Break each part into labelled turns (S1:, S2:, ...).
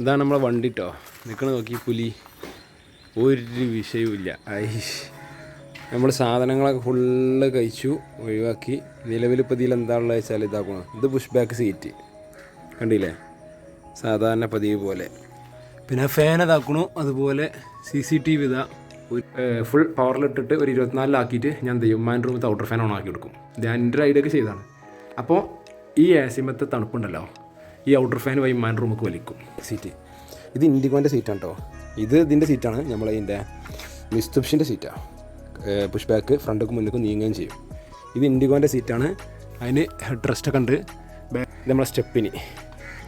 S1: ഇതാണ് നമ്മളെ വണ്ടി കേട്ടോ നിൽക്കണ നോക്കി പുലി. ഒരു വിഷയവുമില്ല ഐഷ്. നമ്മൾ സാധനങ്ങളൊക്കെ ഫുള്ള് കഴിച്ചു ഒഴിവാക്കി. നിലവിലിപ്പോൾ ഇതിൽ എന്താണുള്ളത് വെച്ചാൽ ഇതാക്കണം ഇത് പുഷ് ബാക്ക് സീറ്റ് കണ്ടില്ലേ? സാധാരണ പതിവ് പോലെ. പിന്നെ ഫാൻ ഇതാക്കണു. അതുപോലെ സി സി ടി വി ഇതാ ഫുൾ പവറിലിട്ടിട്ട് ഒരു ഇരുപത്തിനാലിലാക്കിയിട്ട് ഞാൻ ചെയ്യും മാൻ റൂമിൽ ഔട്ടർ ഫാൻ ഓൺ ആക്കി കൊടുക്കും ഇത് എന്റെ ഐഡിയൊക്കെ ചെയ്താണ് അപ്പോൾ ഈ ഏസിമത്തെ തണുപ്പുണ്ടല്ലോ. ഈ ഔട്ടർ ഫാൻ വഴി മാൻ റൂമൊക്കെ വലിക്കും. സീറ്റ് ഇത് ഇൻഡിഗോന്റെ സീറ്റാണ് കേട്ടോ ഇത് ഇതിന്റെ സീറ്റാണ് നമ്മളതിന്റെ മിസ്തുപ്ഷിന്റെ സീറ്റാണ് പുഷ് ബാക്ക് ഫ്രണ്ടൊക്കെ മുന്നിലേക്ക് നീങ്ങുകയും ചെയ്യും. ഇത് ഇൻഡിഗോന്റെ സീറ്റാണ് അതിന് ഹെഡ് റെസ്റ്റൊക്കെ ഉണ്ട്. ഇത് നമ്മളെ സ്റ്റെപ്പിന്.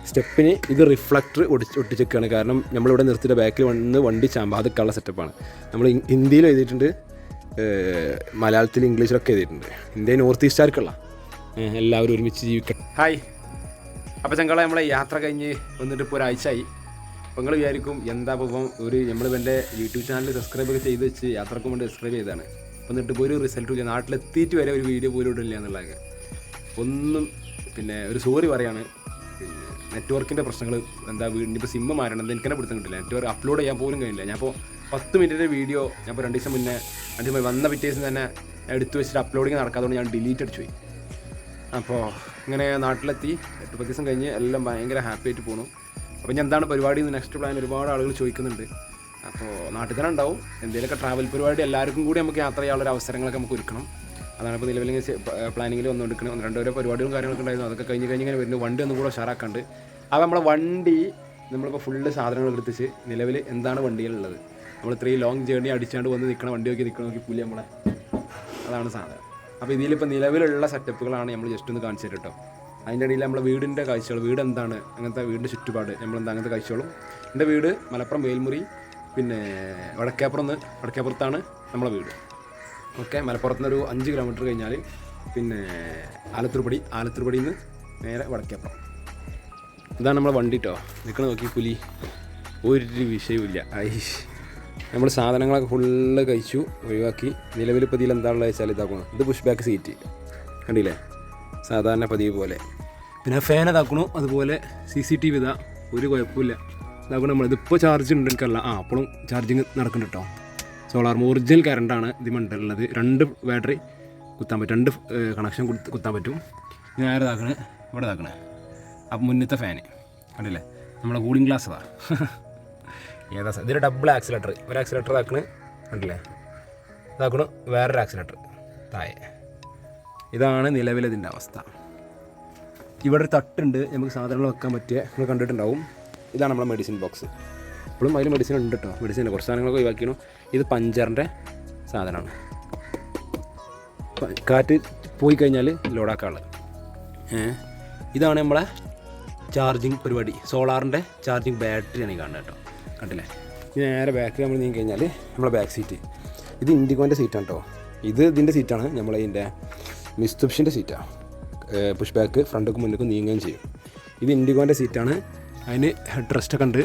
S1: സ്റ്റെപ്പിന് ഇത് റിഫ്ലക്ടർ ഒടിച്ച് ഒട്ടിച്ചേക്കാണ്. കാരണം നമ്മളിവിടെ നിർത്തിയിട്ട് ബാക്കിൽ വന്ന് വണ്ടി ചാമ്പാ അതൊക്കെയുള്ള സെറ്റപ്പാണ് നമ്മൾ ഹിന്ദിയിൽ എഴുതിയിട്ടുണ്ട്. മലയാളത്തിൽ ഇംഗ്ലീഷിലൊക്കെ എഴുതിയിട്ടുണ്ട്. ഇന്ത്യ നോർത്ത് ഈസ്റ്റുകാർക്കുള്ള ആർക്കുള്ള. എല്ലാവരും ഒരുമിച്ച് ജീവിക്കട്ടെ. ഹായ് അപ്പോൾ ചങ്കളെ നമ്മളെ യാത്ര കഴിഞ്ഞ് വന്നിട്ട് ഇപ്പോൾ ഒരാഴ്ചയായി. അപ്പോൾ നിങ്ങൾ വിചാരിക്കും എന്താ ഇപ്പം ഒരു നമ്മൾ എന്റെ യൂട്യൂബ് ചാനൽ സബ്സ്ക്രൈബ് ഒക്കെ ചെയ്ത് വെച്ച് യാത്രയ്ക്ക് വേണ്ടി സബ്സ്ക്രൈബ് അപ്പോൾ എന്നിട്ട് ഇപ്പോൾ ഒരു റിസൾട്ടും ഇല്ല. നാട്ടിലെത്തിയിട്ട് വരെ ഒരു വീഡിയോ പോലും ഇടില്ല എന്നുള്ളതൊക്കെ. ഒന്നും പിന്നെ ഒരു സോറി പറയാണ്. പിന്നെ നെറ്റ്വർക്കിന്റെ പ്രശ്നങ്ങൾ എന്താ ഇപ്പോൾ സിമ്മ് മാറണം. എനിക്ക് തന്നെ പിടുത്തം കിട്ടില്ല. നെറ്റ്വർക്ക് അപ്ലോഡ് ചെയ്യാൻ പോലും കഴിയില്ല. ഞാൻ ഇപ്പോൾ പത്ത് മിനിറ്റിന്റെ വീഡിയോ ഞാൻ ഇപ്പോൾ രണ്ട് ദിവസം മുന്നേ രണ്ട് വന്ന പിറ്റേ ദിവസം തന്നെ എടുത്തു വെച്ചിട്ട് അപ്ലോഡിങ് നടക്കാത്തതുകൊണ്ട് ഞാൻ ഡിലീറ്റ് അടിച്ചു പോയി അപ്പോൾ ഇങ്ങനെ നാട്ടിലെത്തി എട്ട് പത്ത് ദിവസം കഴിഞ്ഞ് എല്ലാം ഭയങ്കര ഹാപ്പി ആയിട്ട് പോണു. അപ്പോൾ ഞാൻ എന്താണ് പരിപാടി എന്ന് നെക്സ്റ്റ് പ്ലാൻ ഒരുപാട് ആളുകൾ ചോദിക്കുന്നുണ്ട്. അപ്പോൾ നാട്ടിൽ തന്നെ ഉണ്ടാവും. എന്തെങ്കിലുമൊക്കെ ട്രാവൽ പരിപാടി എല്ലാവർക്കും കൂടി നമുക്ക് യാത്ര ചെയ്യാനുള്ള അവസരങ്ങളൊക്കെ നമുക്ക് ഒരുക്കണം. അതാണ് ഇപ്പോൾ നിലവിൽ പ്ലാനിങ്ങിൽ വന്നുകൊടുക്കണം ഒന്ന് രണ്ടോരോ പരിപാടികളും കാര്യങ്ങളൊക്കെ ഉണ്ടായിരുന്നു. അതൊക്കെ കഴിഞ്ഞ് കഴിഞ്ഞ് ഇങ്ങനെ വരുന്നു. വണ്ടി ഒന്നും കൂടെ ഉഷാറാക്കാണ്ട്. അപ്പോൾ നമ്മളെ വണ്ടി നമ്മളിപ്പോൾ ഫുള്ള് സാധനങ്ങൾ എടുത്തിച്ച് നിലവിൽ എന്താണ് വണ്ടിയിലുള്ളത് നമ്മൾ ഇത്രയും ലോങ് ജേർണി അടിച്ചാണ്ട് വന്ന് നിൽക്കണം വണ്ടി നോക്കി നിൽക്കണം നോക്കി പുലി നമ്മളെ. അതാണ് സാധനം. അപ്പോൾ ഇതിലിപ്പോൾ നിലവിലുള്ള സെറ്റപ്പുകളാണ് നമ്മൾ ജസ്റ്റ് ഒന്ന് കാണിച്ചു തരും കേട്ടോ അതിന്റെ ഇടയിൽ നമ്മളെ വീടിന്റെ കാഴ്ചകൾ വീട് എന്താണ് അങ്ങനത്തെ വീടിന്റെ ചുറ്റുപാട് നമ്മളെന്താ അങ്ങനത്തെ കാഴ്ചകളും. എന്റെ വീട് മലപ്പുറം വേൽമുറി പിന്നെ വടക്കേപ്പുറം നിന്ന് വടക്കേപ്പുറത്താണ് നമ്മളെ വീട്. ഓക്കെ മലപ്പുറത്ത് നിന്ന് ഒരു അഞ്ച് കിലോമീറ്റർ കഴിഞ്ഞാൽ പിന്നെ ആലത്തൂർപടി ആലത്തൂർപടിയിൽ നിന്ന് നേരെ വടക്കേപ്പുറം. ഇതാണ് നമ്മളെ വണ്ടി കേട്ടോ നിൽക്കണ നോക്കി പുലി. ഒരു വിഷയവുമില്ല. ഐഷ് നമ്മൾ സാധനങ്ങളൊക്കെ ഫുള്ള് കഴിച്ചു ഒഴിവാക്കി. നിലവിൽ പതിയിൽ എന്താണുള്ളത് വെച്ചാൽ ഇതാക്കണം ഇത് പുഷ് ബാക്ക് സീറ്റ് കണ്ടില്ലേ? സാധാരണ പതിവ് പോലെ. പിന്നെ ഫാൻ ഇതാക്കണു അതുപോലെ സി സി ടി വി ഇതാ. ഒരു കുഴപ്പമില്ല. ഇതാക്കണം നമ്മൾ ഇതിപ്പോൾ ചാർജ് ഉണ്ട് എനിക്കല്ല ആ അപ്പോഴും ചാർജിങ് നടക്കുന്നുണ്ട് കേട്ടോ സോളാർ ഒറിജിനൽ കറണ്ടാണ് ഇത് മണ്ടുള്ളത് രണ്ട് ബാറ്ററി കുത്താൻ പറ്റും. രണ്ട് കണക്ഷൻ കുത്താൻ പറ്റും. നേരെ ഇതാക്കണേ. ഇവിടെ ഇതാക്കണേ. അപ്പം മുന്നത്തെ ഫാന് കണ്ടില്ലേ? നമ്മളെ കൂളിംഗ് ഗ്ലാസ് അതാ ഏതാ ഇതൊരു ഡബിൾ ആക്സിലേറ്റർ ഒരു ആക്സിലേറ്റർ ഇതാക്കണ്. ഉണ്ടല്ലേ ഇതാക്കണു വേറൊരു ആക്സിലേറ്റർ താഴെ. ഇതാണ് നിലവിലതിന്റെ അവസ്ഥ. ഇവിടെ ഒരു തട്ടുണ്ട്. നമുക്ക് സാധനങ്ങൾ വെക്കാൻ പറ്റിയ നിങ്ങൾ കണ്ടിട്ടുണ്ടാവും. ഇതാണ് നമ്മുടെ മെഡിസിൻ ബോക്സ് ഇപ്പോഴും അതിൽ മെഡിസിൻ ഉണ്ട് കേട്ടോ മെഡിസിൻ കുറച്ച് സാധനങ്ങളൊക്കെ ഒഴിവാക്കിയാണ് ഇത് പഞ്ചറിന്റെ സാധനമാണ്. കാറ്റ് പോയി കഴിഞ്ഞാൽ ലോഡാക്കാനുള്ളത്. ഇതാണ് നമ്മളെ ചാർജിങ് പരിപാടി. സോളാറിന്റെ ചാർജിങ് ബാറ്ററിയാണ് ഈ കാണുന്നത് കേട്ടോ കണ്ടില്ലേ? ഇത് നേരെ ബാക്കിൽ നമ്മൾ നീങ്ങി കഴിഞ്ഞാൽ നമ്മളെ ബാക്ക് സീറ്റ് ഇത് ഇൻഡിഗോന്റെ സീറ്റാണ് കേട്ടോ ഇത് ഇതിന്റെ സീറ്റാണ് നമ്മളെ ഇതിന്റെ മിസ്തുപ്ഷിന്റെ സീറ്റാണ് പുഷ് ബാക്ക് ഫ്രണ്ടും മുന്നിലേക്കും നീങ്ങുകയും ചെയ്യും. ഇത് ഇൻഡിഗോന്റെ സീറ്റാണ് അതിന് ഹെഡ് റെസ്റ്റൊക്കെ ഉണ്ട്.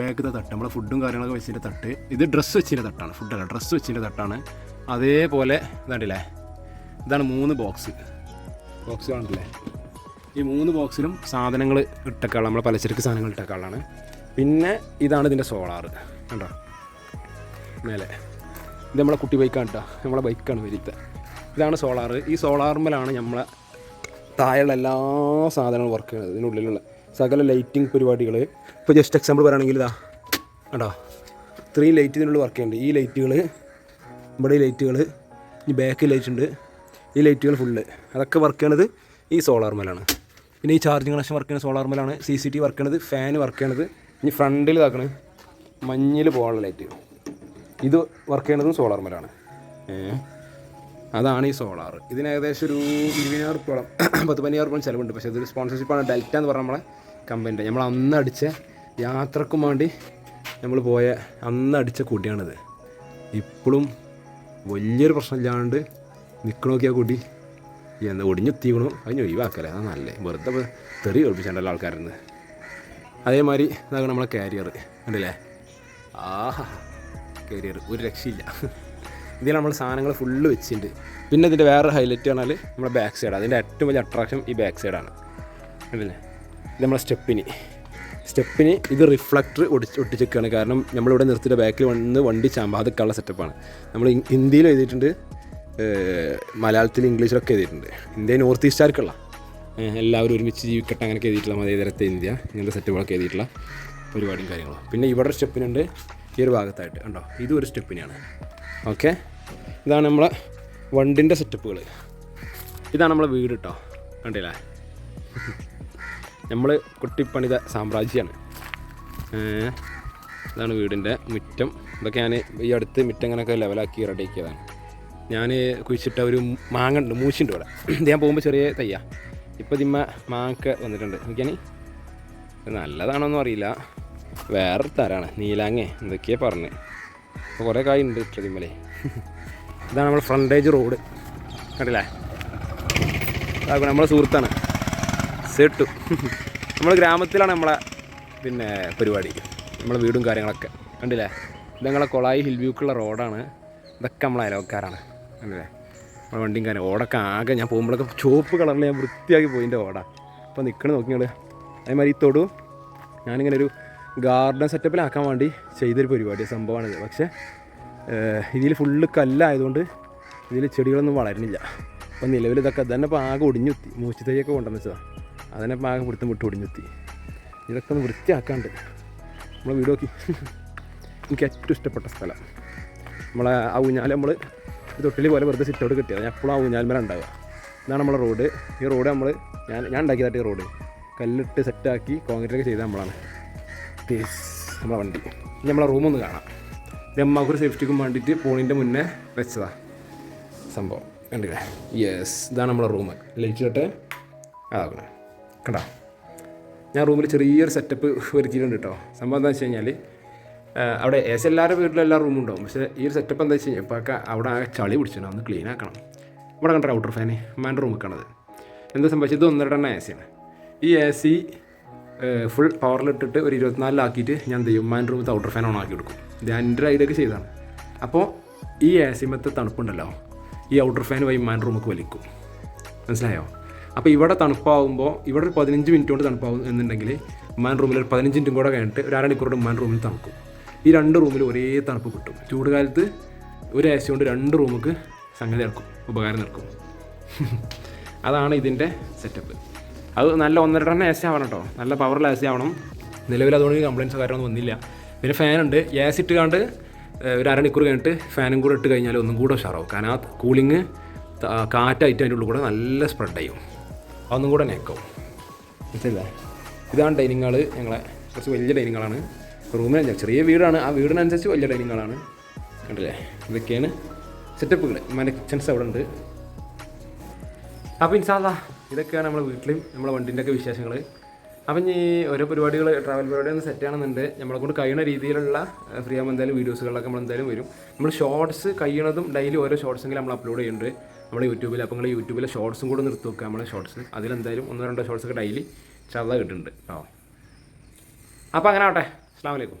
S1: ബാക്കിലെ തട്ട് നമ്മളെ ഫുഡും കാര്യങ്ങളൊക്കെ വെച്ചതിന്റെ തട്ട്. ഇത് ഡ്രസ്സ് വെച്ചതിന്റെ തട്ടാണ് ഫുഡല്ല ഡ്രസ്സ് വെച്ചതിന്റെ തട്ടാണ്. അതേപോലെ ഇതാണ്ടില്ലേ? ഇതാണ് മൂന്ന് ബോക്സ് ബോക്സ് കാണില്ലേ ഈ മൂന്ന് ബോക്സിലും സാധനങ്ങൾ ഇട്ടേക്കാളാണ് നമ്മളെ പലചരക്ക് സാധനങ്ങൾ ഇട്ടേക്കാളാണ്. പിന്നെ ഇതാണ് ഇതിന്റെ സോളാർ. കണ്ടോ? മേലെ. ഇത് നമ്മളെ കുട്ടി ബൈക്കാണ് കേട്ടോ നമ്മളെ ബൈക്കാണ് വരിത്ത. ഇതാണ് സോളാർ. ഈ സോളാർമലാണ് നമ്മളെ താഴെയുള്ള എല്ലാ സാധനങ്ങളും വർക്ക് ചെയ്യുന്നത്. ഇതിനുള്ളിലുള്ള സകല ലൈറ്റിംഗ് പരിപാടികൾ ഇപ്പോൾ ജസ്റ്റ് എക്സാമ്പിൾ പറയുകയാണെങ്കിൽ ഇതാ. കണ്ടോ? ഇത്രയും ലൈറ്റ് ഇതിനുള്ളിൽ വർക്ക് ചെയ്യുന്നുണ്ട്. ഈ ലൈറ്റുകൾ ഇവിടെ ലൈറ്റുകൾ ഈ ബാക്കിൽ ലൈറ്റ് ഉണ്ട്. ഈ ലൈറ്റുകൾ ഫുള്ള് അതൊക്കെ വർക്ക് ചെയ്യണത് ഈ സോളാർ മലാണ്. പിന്നെ ഈ ചാർജിങ് കണക്ഷൻ വർക്ക് ചെയ്യുന്ന സോളാർ മലാണ്. സി സി ടി വർക്ക് ചെയ്യണത് ഫാൻ വർക്ക് ചെയ്യണത് ഇനി ഫ്രണ്ടിൽ ഇതാക്കണ്. മഞ്ഞിൽ പോകാനുള്ള ലൈറ്റ് ഇത് വർക്ക് ചെയ്യണതും സോളാർ മരമാണ് അതാണ് ഈ സോളാർ ഇതിന് ഏകദേശം ഒരു ഇരുപതിനായിരം റുപ്യോളം പത്ത് പതിനായിരം റുപ്യോളം ചിലവുണ്ട്. പക്ഷേ ഇതൊരു സ്പോൺസർഷിപ്പാണ് ഡെൽറ്റ എന്ന് പറഞ്ഞ നമ്മളെ കമ്പനിന്റെ നമ്മൾ അന്ന് അടിച്ച യാത്രക്കും വേണ്ടി നമ്മൾ പോയ അന്ന് അടിച്ച കുട്ടിയാണിത് ഇപ്പോഴും വലിയൊരു പ്രശ്നമില്ലാണ്ട് നിൽക്കണോക്കിയാ കുട്ടി എന്താ ഒടിഞ്ഞെത്തിക്കണോ. അതിന് ഒഴിവാക്കല്ലേ? അതാ നല്ലേ. വെറുതെ തെറി ഒഴിപ്പിച്ചാണ്ടല്ലോ ആൾക്കാരിന്ന്. അതേമാതിരി ഇതാകും നമ്മളെ കാരിയർ കണ്ടില്ലേ? ആഹാ. കാരിയർ ഒരു രക്ഷയില്ല. ഇതിൽ നമ്മൾ സാധനങ്ങൾ ഫുള്ള് വെച്ചിട്ടുണ്ട്. പിന്നെ ഇതിന്റെ വേറെ ഹൈലൈറ്റ് പറഞ്ഞാൽ നമ്മുടെ ബാക്ക് സൈഡ് അതിന്റെ ഏറ്റവും വലിയ അട്രാക്ഷൻ ഈ ബാക്ക് സൈഡാണ് കണ്ടില്ലേ? ഇത് നമ്മളെ സ്റ്റെപ്പിന് സ്റ്റെപ്പിന് ഇത് റിഫ്ലക്ടർ ഒടിച്ച് ഒട്ടിച്ചേക്കാണ്. കാരണം നമ്മളിവിടെ നിർത്തിയിട്ട് ബാക്കിൽ വന്ന് വണ്ടി ചാമ്പാതിക്കാനുള്ള സെറ്റപ്പാണ് നമ്മൾ ഹിന്ദിയിൽ എഴുതിയിട്ടുണ്ട് മലയാളത്തിൽ ഇംഗ്ലീഷിലൊക്കെ എഴുതിയിട്ടുണ്ട്. ഇന്ത്യ നോർത്ത് ഈസ്റ്റുകാർക്കുള്ള എല്ലാവരും ഒരുമിച്ച് ജീവിക്കട്ടെ അങ്ങനെ എഴുതിയിട്ടുള്ള മതേതരത്തെ ഇന്ത്യ ഇങ്ങനത്തെ സെറ്റപ്പുകളൊക്കെ എഴുതിയിട്ടുള്ള പരിപാടിയും കാര്യങ്ങളും. പിന്നെ ഇവിടെ ഒരു സ്റ്റെപ്പിനുണ്ട് ഈ ഒരു ഭാഗത്തായിട്ട്. കണ്ടോ? ഇതും ഒരു സ്റ്റെപ്പിനെയാണ്. ഓക്കെ? ഇതാണ് നമ്മളെ വണ്ടിന്റെ സെറ്റപ്പുകൾ. ഇതാണ് നമ്മളെ വീട് കേട്ടോ കണ്ടില്ലേ? നമ്മൾ കുട്ടിപ്പണിത സാമ്രാജ്യമാണ് ഇതാണ് വീടിന്റെ മുറ്റം. ഇതൊക്കെ ഞാൻ ഈ അടുത്ത് മുറ്റം ഇങ്ങനെയൊക്കെ ലെവലാക്കി റെഡിയാക്കിയതാണ് ഞാൻ കുഴിച്ചിട്ട ഒരു മാങ്ങ ഉണ്ട് മൂശിന്റെ ഇവിടെ. ഇത് ഞാൻ പോകുമ്പോൾ ചെറിയ തയ്യാ. ഇപ്പോൾ ഇതിമ്മ മാങ്ങ വന്നിട്ടുണ്ട്. നോക്കിയാണി നല്ലതാണോന്നും അറിയില്ല. വേറെ തരാണ്. നീലാങ്ങേ എന്തൊക്കെയാ പറഞ്ഞ്. അപ്പോൾ കുറേ കായ് ഉണ്ട് ഇതിമ്മലേ. ഇതാണ് നമ്മൾ ഫ്രണ്ടേജ് റോഡ് കണ്ടില്ലേ? അതാ നമ്മളെ സുഹൃത്താണ്. സെട്ടു. നമ്മൾ ഗ്രാമത്തിലാണ് നമ്മളെ പിന്നെ പരിപാടി. നമ്മളെ വീടും കാര്യങ്ങളൊക്കെ. കണ്ടില്ലേ? ഇത് ഞങ്ങളെ കൊളായി ഹിൽ വ്യൂക്കുള്ള റോഡാണ് ഇതൊക്കെ നമ്മളെ അയലോക്കാരാണ് കണ്ടില്ലേ? നമ്മളെ വണ്ടിയും കാര്യം. ഓടൊക്കെ ആകെ ഞാൻ പോകുമ്പോഴൊക്കെ ചുവപ്പ് കളറിൽ ഞാൻ വൃത്തിയാക്കി പോയിന്റെ ഓട. അപ്പോൾ നിൽക്കണ നോക്കിങ്ങൾ അതേമാതിരി ഈ തൊടു ഞാനിങ്ങനെ ഒരു ഗാർഡൻ സെറ്റപ്പിലാക്കാൻ വേണ്ടി ചെയ്തൊരു പരിപാടി സംഭവമാണിത്. പക്ഷേ ഇതിൽ ഫുള്ള് കല്ലായതുകൊണ്ട് ഇതിൽ ചെടികളൊന്നും വളരുന്നില്ല. അപ്പോൾ നിലവിൽ ഇതൊക്കെ തന്നെ ഇപ്പോൾ ആകെ ഒടിഞ്ഞുത്തി. മൂച്ചി തൈയൊക്കെ വെച്ചതാണ് അതിനെ ഇപ്പോൾ ആകെ പിടുത്തം വിട്ട് ഒടിഞ്ഞുത്തി. ഇതൊക്കെ ഒന്ന് വൃത്തിയാക്കാണ്ട് നമ്മൾ വീട് നോക്കി. എനിക്ക് ഏറ്റവും ഇഷ്ടപ്പെട്ട സ്ഥലം. നമ്മളെ ആ ഊഞ്ഞാൽ നമ്മൾ തൊട്ടിൽ പോലെ വെറുതെ സിറ്റൗട്ട് കിട്ടിയത്. ഞാൻ എപ്പോഴും ആ ഊഞ്ഞാൽമേല ഉണ്ടാവുക. ഇതാണ് നമ്മളെ റോഡ്. ഈ റോഡ് നമ്മൾ ഞാൻ ഞാൻ ഉണ്ടാക്കിയതായിട്ട് ഈ റോഡ്. കല്ലിട്ട് സെറ്റാക്കി കോൺക്രീറ്റൊക്കെ ചെയ്ത നമ്മളാണ്. പീസ് നമ്മളെ വണ്ടി. ഇനി നമ്മളെ റൂമൊന്ന് കാണാം. ഇത് അമ്മക്കൊരു സേഫ്റ്റിക്കും വേണ്ടിയിട്ട് പോണിന്റെ മുന്നേ വെച്ചതാ സംഭവം. കണ്ടില്ലേ? യെസ് ഇതാണ് നമ്മളെ റൂം ലൈറ്റ് തൊട്ട് അതാക്കണേ. കണ്ടോ? ഞാൻ റൂമിൽ ചെറിയൊരു സെറ്റപ്പ് ഒരുക്കിയിട്ടുണ്ട് കേട്ടോ സംഭവം എന്താ വെച്ച് കഴിഞ്ഞാൽ അവിടെ ഏകദേശം എല്ലാവരുടെ വീട്ടിലും എല്ലാ റൂമും ഉണ്ടാവും. പക്ഷേ ഈ ഒരു സെറ്റപ്പ് എന്താ വെച്ച് കഴിഞ്ഞാൽ ഇപ്പോൾ ഒക്കെ അവിടെ ആകെ ചളി പിടിച്ചാൽ ഒന്ന് ക്ലീൻ ആക്കണം. ഇവിടെ കണ്ട ഔട്ടർ ഫാന് മാന്റെ റൂമിൽ കാണത് എന്താ സംഭവിച്ചത്? ഒന്നര എണ്ണ എ സിയാണ് ഈ എ സി ഫുൾ പവറിലിട്ടിട്ട് ഒരു ഇരുപത്തിനാലിലാക്കിയിട്ട് ഞാൻ എന്ത് ചെയ്യും? മാൻ റൂമിൽ ഔട്ടർ ഫാൻ ഓൺ ആക്കി കൊടുക്കും ഇത് എന്റെ ഐഡിയൊക്കെ ചെയ്തതാണ്. അപ്പോൾ ഈ എ സിമത്തെ തണുപ്പുണ്ടല്ലോ. ഈ ഔട്ടർ ഫാൻ വഴി മാൻ റൂമൊക്കെ വലിക്കും. മനസ്സിലായോ? അപ്പോൾ ഇവിടെ തണുപ്പാകുമ്പോൾ ഇവിടെ ഒരു പതിനഞ്ച് മിനിറ്റ് കൊണ്ട് തണുപ്പാകും എന്നുണ്ടെങ്കിൽ മാൻ റൂമിൽ ഒരു പതിനഞ്ച് മിനിറ്റും കൂടെ കഴിഞ്ഞിട്ട് ഒരു അരമണിക്കൂറോട് മാൻ റൂമിൽ തണുക്കും. ഈ രണ്ട് റൂമിൽ ഒരേ തണുപ്പ് കിട്ടും. ചൂട് കാലത്ത് ഒരു സി കൊണ്ട് രണ്ട് റൂമുക്ക് സംഗതി നടക്കും ഉപകാരം നടക്കും. അതാണ് ഇതിന്റെ സെറ്റപ്പ് അത് നല്ല ഒന്നര ടൺ എ സി ആവണം കേട്ടോ നല്ല പവറുള്ള എ സി ആവണം. നിലവിൽ അതുകൊണ്ട് കംപ്ലയിൻസ് കാര്യമൊന്നും വന്നില്ല. പിന്നെ ഫാനുണ്ട് എ സി ഇട്ട് കണ്ട് ഒരു അരമണിക്കൂർ കഴിഞ്ഞിട്ട് ഫാനും കൂടെ ഇട്ട് കഴിഞ്ഞാൽ ഒന്നും കൂടെ ഉഷാറാവും. കാരണം ആ കൂളിങ് കാറ്റായിട്ട് അതിന്റെ ഉള്ളിൽ കൂടെ നല്ല സ്പ്രെഡ് ചെയ്യും. അതൊന്നും കൂടെ നേക്കാവും ഇതാണ് ഡൈനിങ് ഹാൾ ഞങ്ങളെ കുറച്ച് വലിയ ഡൈനിങ് ഹാളാണ് റൂമിന് ചെറിയ വീടാണ്. ആ വീടിനനുസരിച്ച് വലിയ ഡൈനിങ് ഹാളാണ് കണ്ടില്ലേ? ഇതൊക്കെയാണ് സെറ്റപ്പുകൾ മറ്റേ കിച്ചൺസ് അവിടെ ഉണ്ട് അപ്പോൾ ഇൻസാല്ല ഇതൊക്കെയാണ് നമ്മുടെ വീട്ടിലും നമ്മുടെ വണ്ടിന്റെ ഒക്കെ വിശേഷങ്ങൾ അപ്പം ഈ ഓരോ പരിപാടികൾ ട്രാവൽ പരിപാടി ഒന്ന് സെറ്റ് ആണെന്നുണ്ട്. നമ്മളെ കൊണ്ട് കഴിയുന്ന രീതിയിലുള്ള ഫ്രീ ആകുമ്പോൾ എന്തായാലും വീഡിയോസുകളൊക്കെ നമ്മൾ എന്തായാലും വരും. നമ്മൾ ഷോർട്സ് കഴിയണതും ഡെയിലി ഓരോ ഷോർട്സ് എങ്കിലും നമ്മൾ അപ്ലോഡ് ചെയ്യുന്നുണ്ട്. നമ്മുടെ യൂട്യൂബിൽ അപ്പോൾ നിങ്ങൾ യൂട്യൂബിലെ ഷോർട്സും കൂടെ നിർത്തി വെക്കുക നമ്മളെ ഷോർട്സ് അതിലെന്തായാലും ഒന്നോ രണ്ടോ ഷോർട്സ് ഒക്കെ ഡെയിലി ചതാ കിട്ടുന്നുണ്ട്. കേട്ടോ അപ്പോൾ അങ്ങനെ ആവട്ടെ. അസ്സാം വലൈക്കും